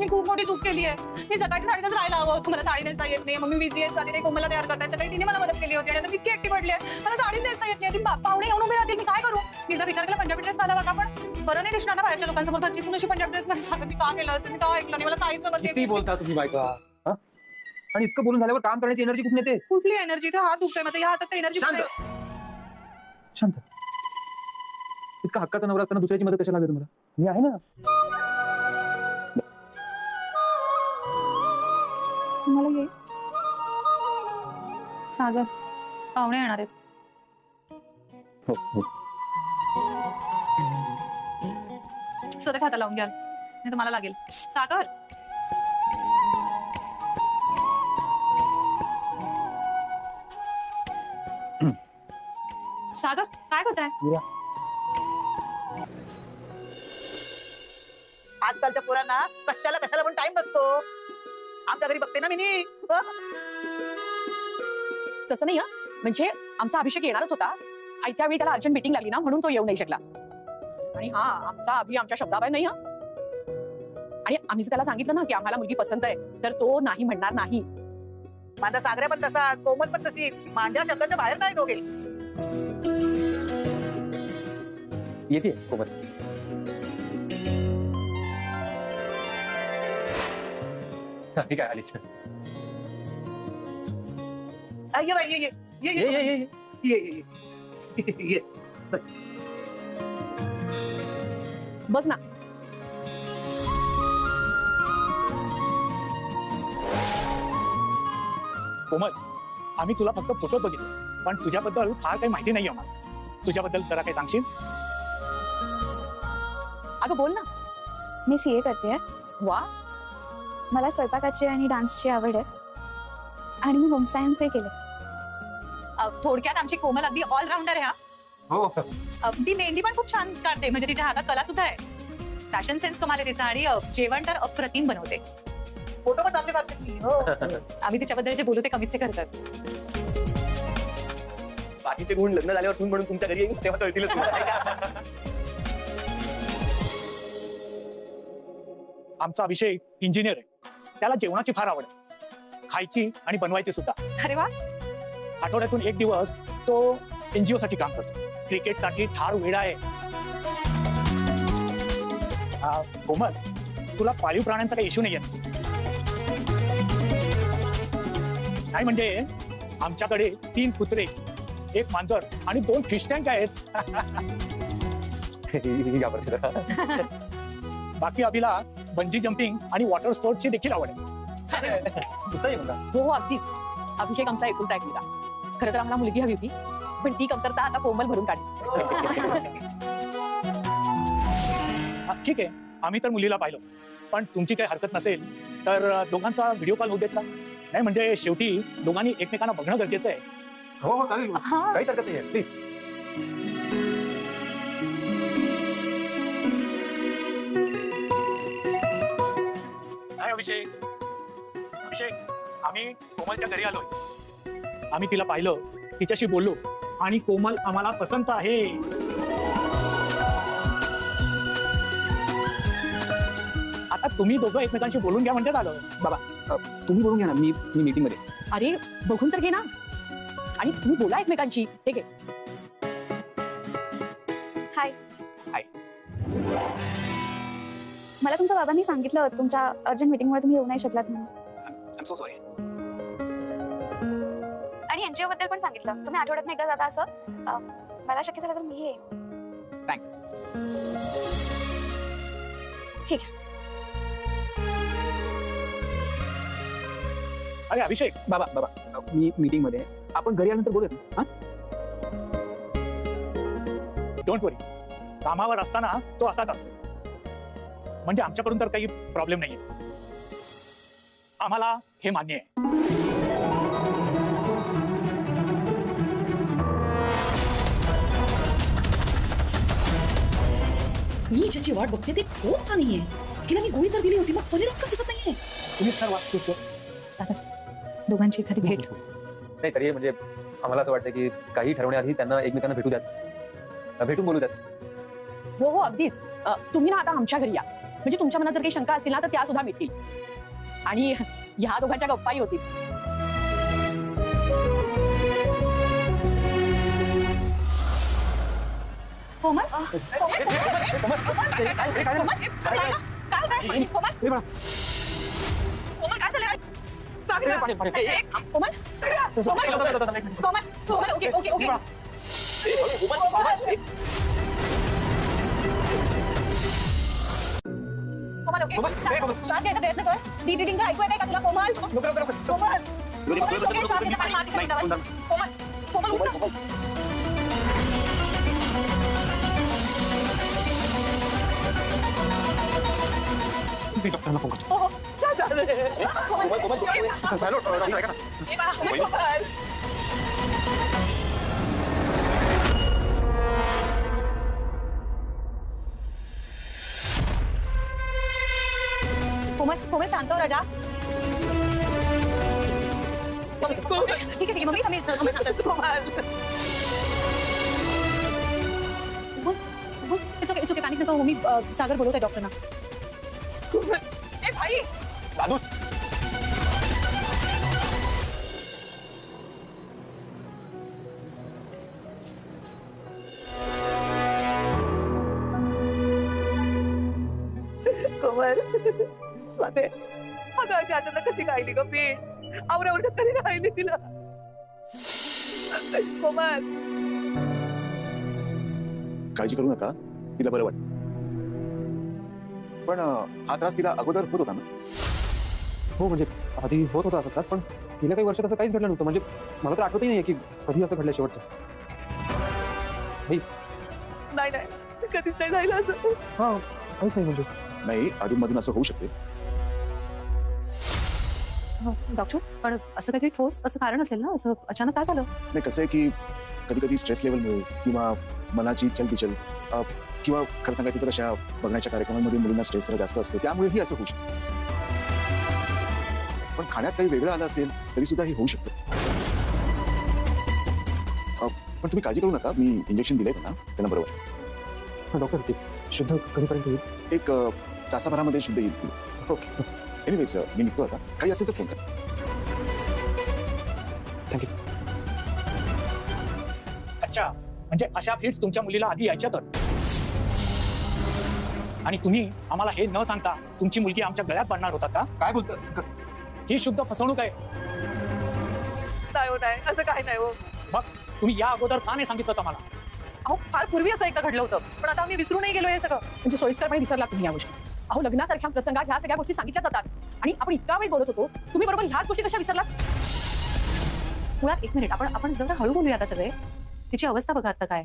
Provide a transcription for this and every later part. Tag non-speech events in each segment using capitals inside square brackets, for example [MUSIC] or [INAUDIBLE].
मी खूप मोठी चूक केली आहे. मी सकाळच्या साडीतच राहायला हवं होतं. मला साडी नेसता येत नाही. मम्मी बिझी आहे. आधी ते कोमला तयार करताय सकाळी तिने मला मदत केली होती. आणि आता इतकी ऍक्टिव्ह पडली आहे. मला साडी नेसता येत नाही. पाहुणे येऊन उभे राहतील. मी काय करू? मी एकदा विचार केला पंजाबी ड्रेस घालावा का? पण बरं नाही दिसणार ना बाहेरच्या लोकांसमोर. घरची सुन अशी पंजाबी ड्रेस मध्ये सांगत मी का केलं असं? मी का ऐकलं नाही? मला काहीच किती नाही. बोलता तुम्ही बायका? हा? आणि इतकं बोलून झाल्यावर काम करण्याची एनर्जी कुठून येते? कुठली एनर्जी ते हात दुखतोय माझा. या हातात एनर्जी शांत. शांत. इतका हक्काचा नवरा असताना दुसऱ्याची मदत कशाला हवी तुम्हाला? मी आहे ना. सागर पाहुणे येणार आहेत सागर. सागर, काय करताय मीरा. आजकालच्या पोरांना कशाला कशाला टाइम नसतो आमच्या घरी ना मी नी. हं? तसं नाही हा. म्हणजे आमचा अभिषेक येणारच होता. आणि त्यावेळी त्याला अर्जंट मीटिंग लागली ना म्हणून तो येऊ नाही शकला. आणि हा आमचा अभि आमच्या शब्दाबाहेर नाही हा. आणि आम्ही जर त्याला सांगितलं ना की आम्हाला मुलगी पसंत आहे तर तो नाही म्हणणार नाही. माझा सागऱ्या पण तसाच कोमल पण तशी माझ्या शब्दाच्या बाहेर नाही दोघे. येते कोमल. हा, ठीक आहे आलीच. आ, ये ये ये ये ये ये ये ये ये ये बस ना कोमल आम्ही तुला फक्त फोटोत बघितलं पण तुझ्याबद्दल फार काही माहिती नाही आम्हाला तुझ्याबद्दल जरा काही सांगशील? अगं बोल ना. मी सी ए करते वा मला स्वयंपाकाची आणि डान्सची आवड आहे. आणि मी होम सायन्सही केलं अ, थोडक्यात आमची कोमल अगदी ऑलराऊंडर आहे हा. हो अ, ती मेहंदी पण खूप छान काढते म्हणजे तिच्या हातात कला सुद्धा आहे. फॅशन सेन्स कमाल आहे तिचा आणि अ, जेवण तर अप्रतिम बनवते. फोटो पण चांगले काढते ती, हो. [LAUGHS] आम्ही तिच्याबद्दल जे बोलू ते कमीचे करतात. बाकीचे गुण लग्न झाल्यावर सून म्हणून तुमच्या घरी येईल तेव्हा कळतील आमचा अभिषेक इंजिनियर आहे. त्याला जेवणाची फार आवड आहे. खायची आणि बनवायची सुद्धा. अरे वा. आठवड्यातून एक दिवस तो एनजीओ साठी काम करतो. क्रिकेटसाठी ठार वेडा आहे. आ, कोमल तुला पाळीव प्राण्यांचा काही इश्यू नाहीये? नाही म्हणजे आमच्याकडे तीन कुत्रे एक मांजर आणि दोन फिश टँक आहेत. ही. बाकी अभिला बंजी जम्पिंग आणि वॉटर स्पोर्टची देखील आवड आहे. तुझा आहे मुलगा हो हो अगदीच. अभिषेक आमचा एकुलता एक मुलगा खरं तर आम्हाला मुलगी हवी होती पण ती कमतरता आता कोमल भरून काढली. हा, ठीक आहे. आम्ही तर मुलीला पाहिलं. पण तुमची काही हरकत नसेल तर अ, दोघांचा व्हिडिओ कॉल होऊ देत का? नाही म्हणजे शेवटी दोघांनी एकमेकांना बघणं गरजेचं आहे. हो हो चालेल. हा. काहीच हरकत नाही प्लीज़ नाही अभिषेक अभिषेक आम्ही कोमलच्या घरी आलोय. आम्ही तिला पाहिलं तिच्याशी बोललो आणि कोमल आम्हाला पसंत आहे. आता तुम्ही दोघं एकमेकांशी बोलून घ्या म्हणजे झालं बाबा तुम्ही बोलून घ्या ना मी मी मीटिंगमध्ये. अरे बघून तर घे ना. आणि तुम्ही बोला एकमेकांशी ठीक आहे? हाय हाय. मला तुमच्या बाबांनी सांगितलं होतं तुमच्या अर्जंट मीटिंगमुळे तुम्ही येऊ नाही शकलात म्हणून. एनजीओ बद्दल पण सांगितलं. तुम्ही आठवड्यात एकदा जाता असं? मला शक्य झालं तर मी येईन. थँक्स ठीक अरे अभिषेक. बाबा बाबा मी मीटिंग मध्ये आपण घरी आल्यानंतर बोलूयात ना, हा? डोंट वरी कामावर असताना तो असाच असतो. म्हणजे आमच्याकडून तर काही प्रॉब्लेम नाहीये. आम्हाला हे मान्य आहे. मी ज्याची वाट बघते ते कोण का नाहीये तिला मी गोळी तर दिली होती मग परिणाम का दिसत नाहीये तुम्ही सर्व तुझं सागर दोघांची एखादी भेट नाही तरी म्हणजे आम्हाला असं वाटतं की काही ठरवण्याआधी त्यांना एकमेकांना भेटू द्यात भेटून बोलू द्यात हो हो अगदीच तुम्ही ना आता आमच्या घरी या। म्हणजे तुमच्या मनात जर काही शंका असतील ना तर त्या सुद्धा मिटतील। आणि ह्या दोघांच्या गप्पाही होतील। कोमल हे, हे, कोमल, कोमल, हे, काय हे, काय झालं? काय होतंय? कोमल हे बघा, कोमल काय झालं सांग हे, ना. पाणी, पाणी. ए, ए, कोमल तसं- कोमल तसं- तसं- तसं- एक minute. Komal Komal okay okay okay हे बघा. कोमल ओके कोमल, ए, कोमल. श्वास घ्यायचा प्रयत्न कर डी ब्रिदिंग ऐकू येते का तुला कोमल नको, नको, नको. कोमल बरी, कोमल बरी, ओके बरी, श्वास बरी, घ्यायचा पाणी मातीच्या नाही, तोंडावर. नाही, कोमल कोमल उठ ना. हो, हो. ना. कोमल कोमल शांत हो राजा ठीक आहे ठीक आहे मम्मी थांबी कोमल शांत it's okay it's okay panic नको मम्मी अ, सागर बोलवत डॉक्टर डॉक्टरना ए भाई। दादूस कोमल स्वाते अगं अचानक कशी ग तरी राहिली तिला? कोमल काळजी करू नका तिला बरं वाट पण अं, हा त्रास तिला अगोदर होत होता ना? हो म्हणजे आधी होत होता असा त्रास पण गेल्या काही वर्षात असं काहीच घडलं नव्हतं. म्हणजे मला तर आठवतही नाही की कधी असं घडलं शेवटचं. नाही नाही. कधीच नाही राहिलं असं. हा काहीच नाही म्हणजे. नाही अधूनमधून असं होऊ शकते. डॉक्टर पण असं काहीतरी ठोस असं कारण असेल ना? असं अचानक काय झालं? नाही कसं आहे की कधी कधी स्ट्रेस लेवलमुळे किंवा मनाची चलबिचल अं, किंवा खरं सांगायचं तर अशा बघण्याच्या कार्यक्रमांमध्ये मुलींना स्ट्रेस जरा जास्त असतो. त्यामुळेही असं होऊ शकतं. पण खाण्यात काही वेगळं आलं असेल तरी सुद्धा हे होऊ शकतं. अं, पण तुम्ही काळजी करू नका. मी इंजेक्शन दिलंय त्यांना. त्यांना बरोबर डॉक्टर शुद्ध कधीपर्यंत येईल? एक तासाभरामध्ये शुद्ध येईल. ओके. एनिवेज मी निघतो आता. काही असेल तर फ़ोन करा. थँक्यू अच्छा म्हणजे अशा फिट्स तुमच्या मुलीला आधी यायच्या तर? आणि तुम्ही आम्हाला हे न सांगता तुमची मुलगी आमच्या गळ्यात पडणार होता का? काय बोलतो ही शुद्ध फसवणूक आहे. नाही हो नाही. असं काही नाही हो. तुम्ही या अगोदर का नाही सांगितलं होतं मला अहो फार पूर्वी असं एकदा घडलं होतं. पण आता आम्ही विसरूनही गेलो हे सगळं. म्हणजे सोयीस्करपणे विसरला तुम्ही या गोष्टी. अहो लग्नासारख्या प्रसंगात ह्या सगळ्या गोष्टी सांगितल्या जातात. आणि आपण इतका वेळ बोलत होतो तुम्ही बरोबर ह्याच गोष्टी कशा विसरलात? मुळात एक मिनिट आपण आपण जरा हळू बोलूया आता सगळे. तिची अवस्था बघा आता काय.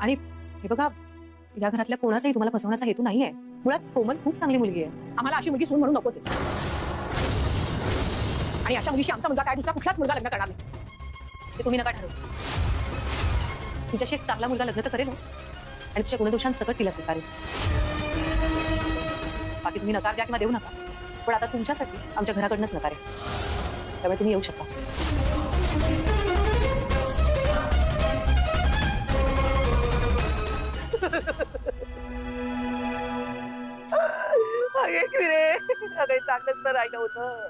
आणि हे बघा या घरातल्या कोणाचाही तुम्हाला फसवण्याचा हेतू नाहीये. मुळात कोमल खूप चांगली मुलगी आहे. आम्हाला अशी मुलगी सून म्हणून नकोच आहे. आणि अशा मुलीशी आमचा मुलगा काय दुसरा कुठलाच मुलगा लग्न करणार नाही. ते तुम्ही नका ठरवू. तिच्याशी एक चांगला मुलगा लग्न तर करेलच. आणि तिच्या गुणदोषांसकट तिला स्वीकारेल. बाकी तुम्ही नकार द्या किंवा देऊ नका. पण आता तुमच्यासाठी आमच्या घराकडनंच नकार आहे. त्यामुळे तुम्ही येऊ शकता. रे अगं चांगलंच तर राहिलं होतं.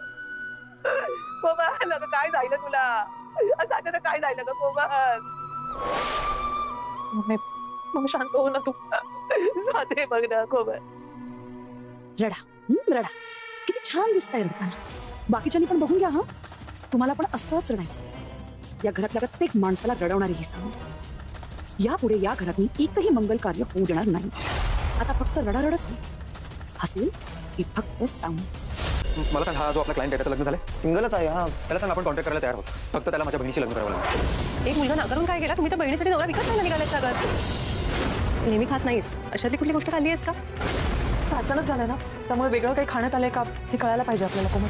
कोमल अगं काय झालं तुला? असं अचानक काय झालं ग कोमल? मग मग शांत हो ना तू. बघ ना कोमल. रडा हं, रडा. किती छान दिसतंय रडताना. बाकीच्यांनी पण बघून घ्या हा. तुम्हाला पण असंच रडायचं या घरातल्या प्रत्येक माणसाला रडवणारी ही सांग यापुढे या घरात मी एकही मंगल कार्य होऊ देणार नाही. आता फक्त रडारडच होईल. हसेल की फक्त सांग. मला सांग हा जो आपला क्लायंट आहे त्याचं लग्न झालंय? सिंगलच आहे हा. त्याला सांग आपण कॉन्टॅक्ट करायला तयार आहोत. फक्त त्याला माझ्या बहिणीशी लग्न करावं लागेल. एक मुलगा नाकारून काय केला तुम्ही तर बहिणीसाठी नवरा विकत नाही निघालाय सगळं नेहमी खात नाहीस. अशातली कुठली गोष्ट खाल्ली आहेस का? अचानक झालं ना. त्यामुळे वेगळं काही खाण्यात आलंय का? हे कळायला पाहिजे आपल्याला कोमल